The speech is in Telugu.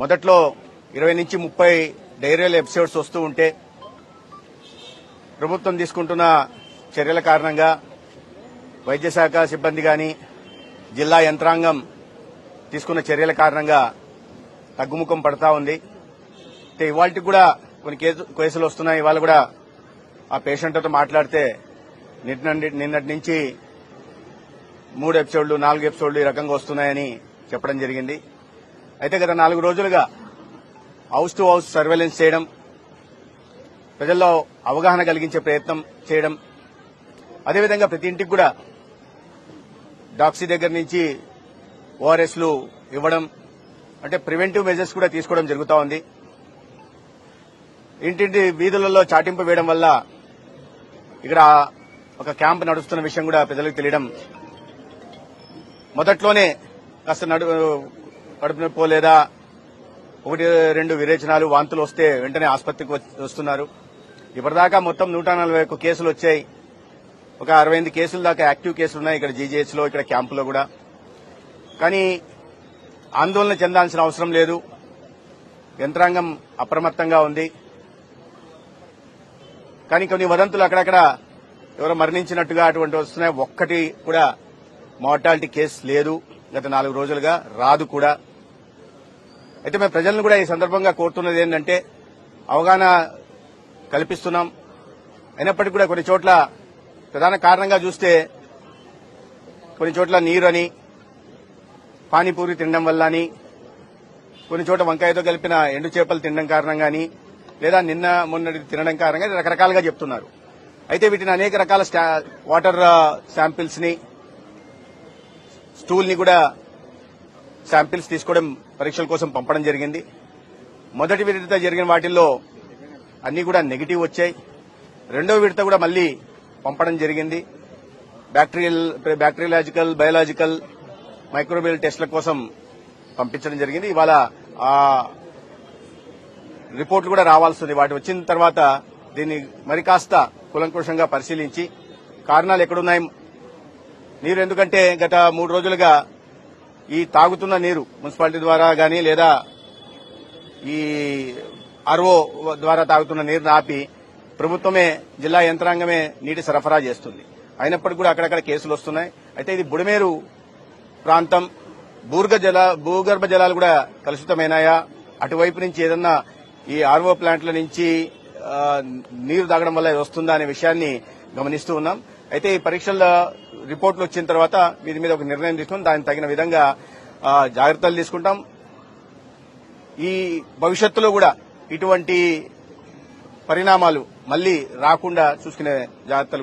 మొదట్లో ఇరవై నుంచి ముప్పై డైరీల ఎపిసోడ్స్ వస్తూ ఉంటే ప్రభుత్వం తీసుకుంటున్న చర్యల కారణంగా వైద్యశాఖ సిబ్బంది గాని జిల్లా యంత్రాంగం తీసుకున్న చర్యల కారణంగా తగ్గుముఖం పడతా ఉంది. అయితే ఇవాళకి కూడా కొన్ని కేసులు వస్తున్నాయి. ఇవాళ కూడా ఆ పేషెంట్తో మాట్లాడితే నిన్నటి నుంచి మూడు ఎపిసోడ్లు నాలుగు ఎపిసోడ్లు ఈ రకంగా వస్తున్నాయని చెప్పడం జరిగింది. అయితే గత నాలుగు రోజులుగా హౌస్ టు హౌస్ సర్వేలెన్స్ చేయడం ప్రజల్లో అవగాహన కలిగించే ప్రయత్నం చేయడం అదేవిధంగా ప్రతి ఇంటికి కూడా డాక్సీ దగ్గర నుంచి ఓఆర్ఎస్లు ఇవ్వడం అంటే ప్రివెంటివ్ మెజర్స్ కూడా తీసుకోవడం జరుగుతూ ఉంది. ఇంటింటి వీధులలో చాటింపు వేయడం వల్ల ఇక్కడ ఒక క్యాంప్ నడుస్తున్న విషయం కూడా ప్రజలకు తెలియడం. మొదట్లోనే కాస్త నడు కడుపు నొప్పో లేదా ఒకటి రెండు విరేచనాలు వాంతులు వస్తే వెంటనే ఆసుపత్రికి వస్తున్నారు. ఇప్పటిదాకా మొత్తం నూట నలభై ఒక్క కేసులు వచ్చాయి. ఒక అరవై ఎనిమిది కేసుల దాకా యాక్టివ్ కేసులు ఉన్నాయి ఇక్కడ జీజీహెచ్లో ఇక్కడ క్యాంపులో కూడా. కానీ ఆందోళన చెందాల్సిన అవసరం లేదు. యంత్రాంగం అప్రమత్తంగా ఉంది. కానీ కొన్ని వదంతులు అక్కడక్కడ ఎవరో మరణించినట్టుగా అటువంటి వస్తున్నాయి. ఒక్కటి కూడా మార్టాలిటీ కేసు లేదు. గత నాలుగు రోజులుగా రాదు కూడా. అయితే మేము ప్రజలను కూడా ఈ సందర్భంగా కోరుతున్నది ఏంటంటే అవగాహన కల్పిస్తున్నాం. అయినప్పటికీ కూడా కొన్ని చోట్ల ప్రధాన కారణంగా చూస్తే కొన్ని చోట్ల నీరు అని పానీపూరి తినడం వల్ల అని కొన్ని చోట్ల వంకాయతో కలిపిన ఎండు చేపలు తినడం కారణంగాని లేదా నిన్న మొన్నటి తినడం కారణంగా రకరకాలుగా చెప్తున్నారు. అయితే వీటిని అనేక రకాల స్టా- వాటర్ శాంపిల్స్ని స్టూల్ని కూడా శాంపిల్స్ తీసుకోవడం పరీక్షల కోసం పంపడం జరిగింది. మొదటి విడత జరిగిన వాటిల్లో అన్ని కూడా నెగిటివ్ వచ్చాయి. రెండో విడత కూడా మళ్ళీ పంపడం జరిగింది. బ్యాక్టీరియల్ బ్యాక్టీరియలాజికల్ బయోలాజికల్ మైక్రోబియల్ టెస్ట్ల కోసం పంపించడం జరిగింది. ఇవాళ ఆ రిపోర్ట్లు కూడా రావాల్సింది వాటి వచ్చిన తర్వాత దీన్ని మరి కాస్త కులంకుషంగా పరిశీలించి కారణాలు ఎక్కడున్నాయి నీరు ఎందుకంటే గత మూడు రోజులుగా ఈ తాగుతున్న నీరు మున్సిపాలిటీ ద్వారా కానీ లేదా ఈ ఆర్ఓ ద్వారా తాగుతున్న నీరుని ఆపి ప్రభుత్వమే జిల్లా యంత్రాంగమే నీటి సరఫరా చేస్తుంది. అయినప్పటికీ కూడా అక్కడక్కడ కేసులు వస్తున్నాయి. అయితే ఇది బుడమేరు ప్రాంతం. భూర్గ జల భూగర్భ జలాలు కూడా కలుషితమైనాయా? అటువైపు నుంచి ఏదన్నా ఈ ఆర్ఓ ప్లాంట్ల నుంచి నీరు తాగడం వల్ల వస్తుందా అనే విషయాన్ని గమనిస్తూ ఉన్నాం. అయితే ఈ పరీక్షల్లో రిపోర్ట్లు వచ్చిన తర్వాత వీటి మీద ఒక నిర్ణయం తీసుకుని దానికి తగిన విధంగా జాగ్రత్తలు తీసుకుంటాం. ఈ భవిష్యత్తులో కూడా ఇటువంటి పరిణామాలు మళ్ళీ రాకుండా చూసుకునే జాగ్రత్తలు